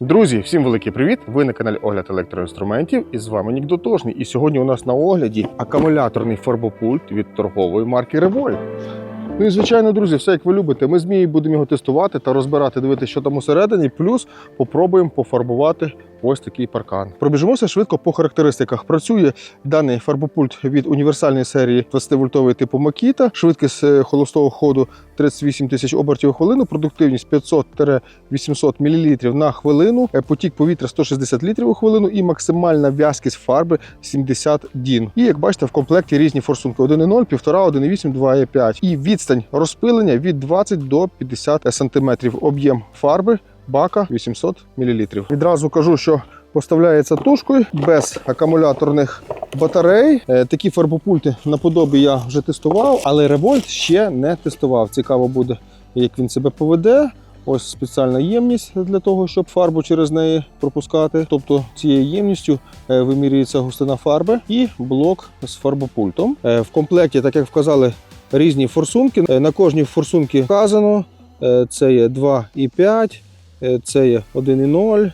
Друзі, всім великий привіт! Ви на каналі Огляд електроінструментів і з вами Нік Дотошний. І сьогодні у нас на огляді акумуляторний фарбопульт від торгової марки Revolt. Ну і звичайно, друзі, все як ви любите. Ми з Мією будемо його тестувати та розбирати, дивитися, що там усередині. Плюс попробуємо пофарбувати ось такий паркан. Пробіжимося швидко по характеристиках. Працює даний фарбопульт від універсальної серії 20-вольтової типу Makita, швидкість е, холостого ходу 38 тисяч обертів у хвилину, продуктивність 500-800 мл на хвилину, е, потік повітря 160 літрів у хвилину і максимальна в'язкість фарби 70 дін. І як бачите, в комплекті різні форсунки 1.0, 1.5, 1.8, 2.5. І відстань розпилення від 20 до 50 см. Об'єм фарби бака 800 мл. Відразу кажу, що поставляється тушкою без акумуляторних батарей. Е, Такі фарбопульти наподобі я вже тестував, але Revolt ще не тестував. Цікаво буде, як він себе поведе. Ось спеціальна ємність для того, щоб фарбу через неї пропускати. Тобто цією ємністю е, вимірюється густина фарби і блок з фарбопультом. Е, В комплекті, так як вказали, різні форсунки. На кожній форсунці вказано. Це є 2,5, е, це є 1,0.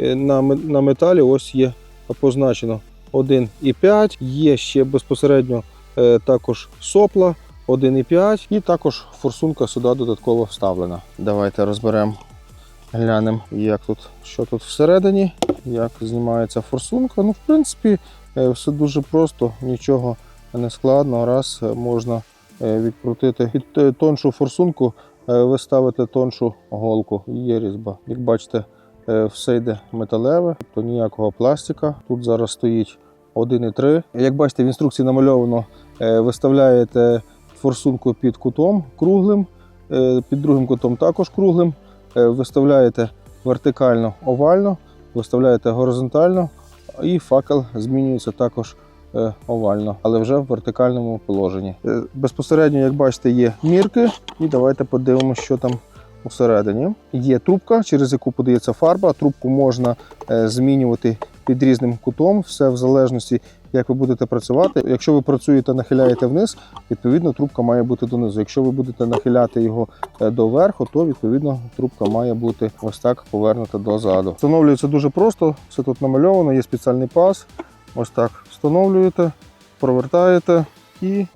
Е, На, металі ось є позначено 1,5. Є ще безпосередньо е, також сопла 1,5 і також форсунка сюди додатково вставлена. Давайте розберемо, глянемо, як тут, що тут всередині, як знімається форсунка. Ну, в принципі, е, все дуже просто, нічого не складно. Раз е, можна е, відкрутити під е, тоншу форсунку, е, ви ставите тоншу голку. Є різьба. Як бачите, е, все йде металеве, тобто ніякого пластика. Тут зараз стоїть 1,3. Як бачите, в інструкції намальовано, е, виставляєте форсунку під кутом круглим, е, під другим кутом також круглим. Е, Виставляєте вертикально овально, виставляєте горизонтально, і факел змінюється також е, овально, але вже в вертикальному положенні. Е, Безпосередньо, як бачите, є мірки, і давайте подивимося, що там усередині. Є трубка, через яку подається фарба. Трубку можна е, змінювати під різним кутом, все в залежності, як ви будете працювати. Якщо ви працюєте, нахиляєте вниз, відповідно трубка має бути донизу. Якщо ви будете нахиляти його е, доверху, то відповідно трубка має бути ось так повернута дозаду. Встановлюється дуже просто, все тут намальовано, є спеціальний паз. Ось так встановлюєте, провертаєте і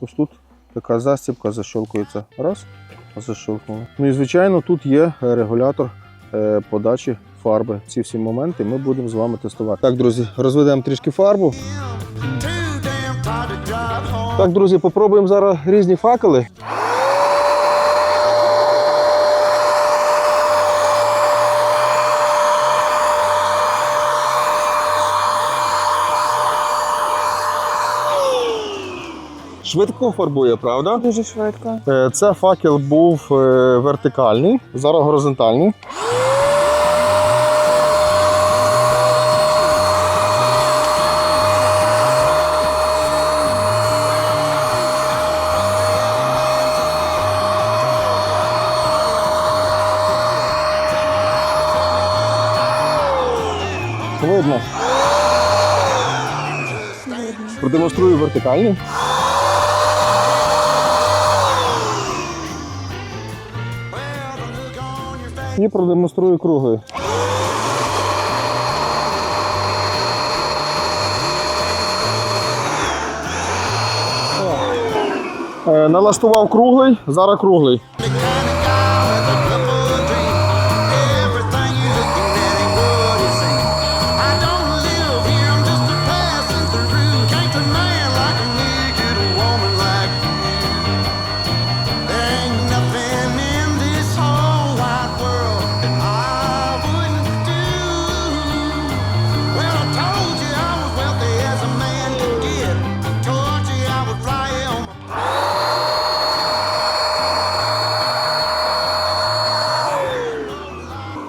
ось тут така застібка защолкується. Раз, защолкнули. Ну і звичайно, тут є регулятор е, подачі фарби. Ці всі моменти ми будемо з вами тестувати. Так, друзі, розведемо трішки фарбу. Так, друзі, попробуємо зараз різні факели. Швидко фарбує, правда? Дуже швидко. Е, Це факел був е, вертикальний, зараз горизонтальний. Видно. Продемонструю вертикальний. І продемонструю круглий. Е, Налаштував круглий, зараз круглий.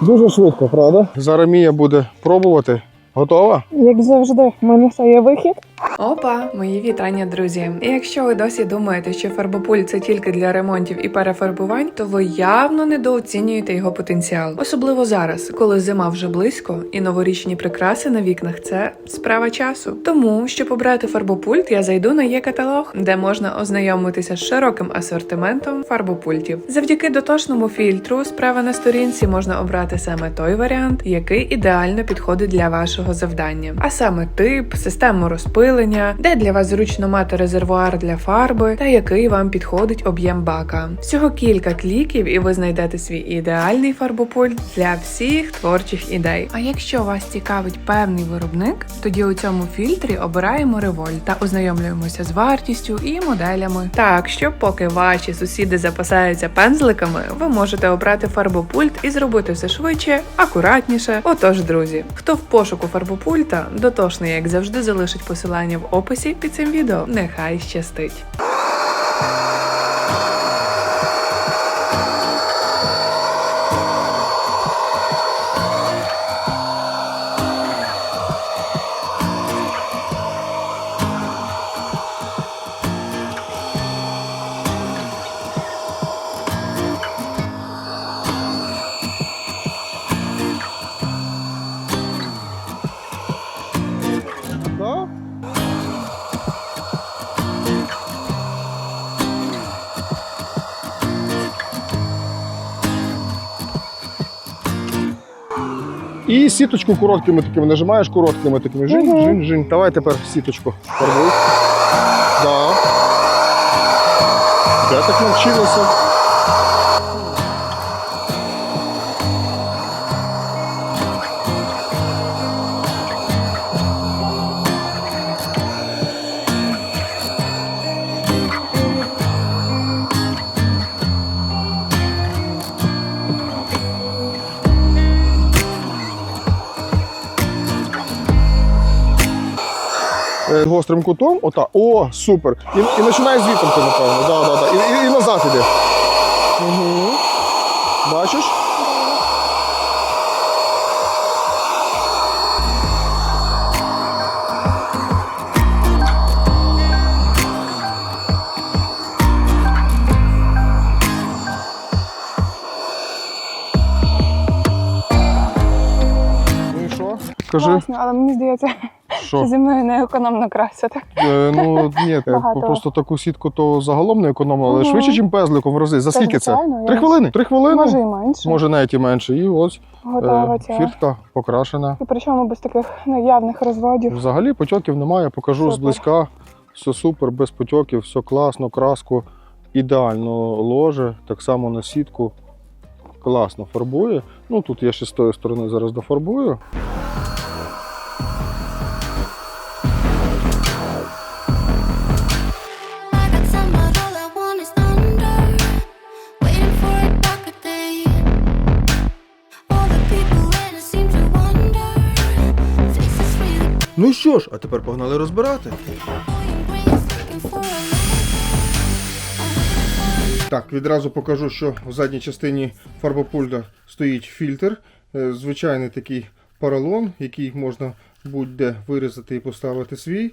Дуже швидко, правда? Зараз Мія буде пробувати. Готова? Як завжди, в мене все є вихід. Опа, мої вітання, друзі. І якщо ви досі думаєте, що фарбопуль це тільки для ремонтів і перефарбувань, то ви явно недооцінюєте його потенціал, особливо зараз, коли зима вже близько, і новорічні прикраси на вікнах це справа часу. Тому, щоб обрати фарбопульт, я зайду на є каталог, де можна ознайомитися з широким асортиментом фарбопультів. Завдяки дотошному фільтру справа на сторінці можна обрати саме той варіант, який ідеально підходить для вашого завдання, а саме тип, систему розпилення, де для вас зручно мати резервуар для фарби, та який вам підходить об'єм бака. Всього кілька кліків, і ви знайдете свій ідеальний фарбопульт для всіх творчих ідей. А якщо вас цікавить певний виробник, тоді у цьому фільтрі обираємо револь та ознайомлюємося з вартістю і моделями. Так що, поки ваші сусіди запасаються пензликами, ви можете обрати фарбопульт і зробити все швидше, акуратніше. Отож, друзі, хто в пошуку фарбопульта, дотошний, як завжди, залишить посилання в описі під цим відео. Нехай щастить. І сіточку короткими такими нажимаєш короткими такими Жинь, угу. жинь, жин. Давай тепер сіточку фарбуй. Да. Я так навчилася? Гострим кутом, ота. О, супер. І, і починай звітом ти, напевно. Да, да, да. І, і, і назад іде. Угу. Бачиш? Ну і але мені здається, що зі мною не економно красити. Е, ну ні, Багато. просто таку сітку то загалом не економно, але Мгм. швидше, ніж пезликом в рази. За Та, скільки це? звичайно, Три я- хвилини. Три хвилини. Може і менше. Може навіть і менше. І ось Готова е, фіртка покрашена. І причому без таких наявних розводів. Взагалі потьоків немає, покажу Супер. зблизька. Все супер, без потьоків, все класно, краску ідеально ложе, так само на сітку. Класно фарбує. Ну тут я ще з тої сторони зараз дофарбую. Що ж, а тепер погнали розбирати. Так, відразу покажу, що в задній частині фарбопульта стоїть фільтр. Е, Звичайний такий поролон, який можна будь-де вирізати і поставити свій.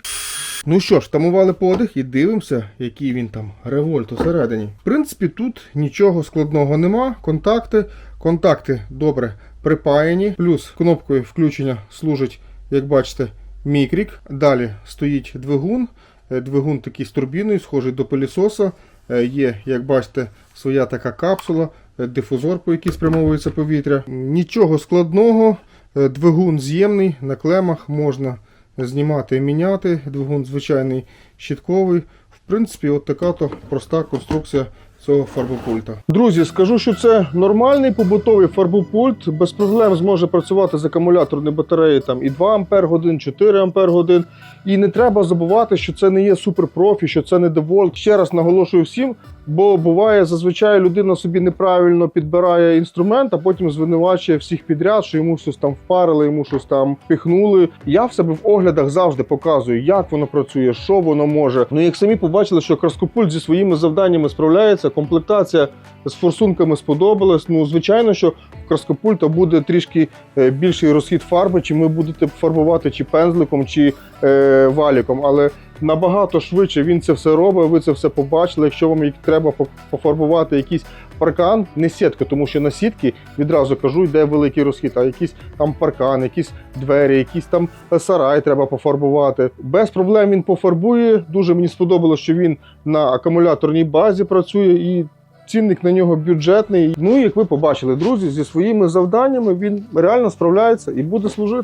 Ну що ж, тамували подих і дивимося, який він там револьт усередині. В принципі, тут нічого складного нема. Контакти. Контакти добре припаяні. Плюс кнопкою включення служить, як бачите, мікрік. Далі стоїть двигун. Е, Двигун такий з турбіною, схожий до пилісоса. Е, Є, як бачите, своя така капсула, е, дифузор, по якій спрямовується повітря. Нічого складного. Двигун з'ємний, на клемах можна знімати і міняти. Двигун звичайний щітковий. В принципі, от така то проста конструкція цього фарбопульта. Друзі, скажу, що це нормальний побутовий фарбопульт, без проблем зможе працювати з акумуляторної батареї там і 2 Ампер годин, 4 Ампер годин. І не треба забувати, що це не є суперпрофі, що це не деволт. Ще раз наголошую всім, бо буває зазвичай людина собі неправильно підбирає інструмент, а потім звинувачує всіх підряд, що йому щось там впарили, йому щось там піхнули. Я в себе в оглядах завжди показую, як воно працює, що воно може. Ну як самі побачили, що краскопульт зі своїми завданнями справляється, комплектація з форсунками сподобалась. Ну, звичайно, що в краскопульта буде трішки е, більший розхід фарби, чи ми будете фарбувати чи пензликом, чи е, валіком. Але набагато швидше він це все робить. Ви це все побачили. Якщо вам треба пофарбувати якийсь паркан, не сітка, тому що на сітки відразу кажу, йде великий розхід, а якийсь там паркан, якісь двері, якийсь там сарай треба пофарбувати. Без проблем він пофарбує. Дуже мені сподобалося, що він на акумуляторній базі працює і. Цінник на нього бюджетний. Ну як ви побачили, друзі, зі своїми завданнями він реально справляється і буде служити.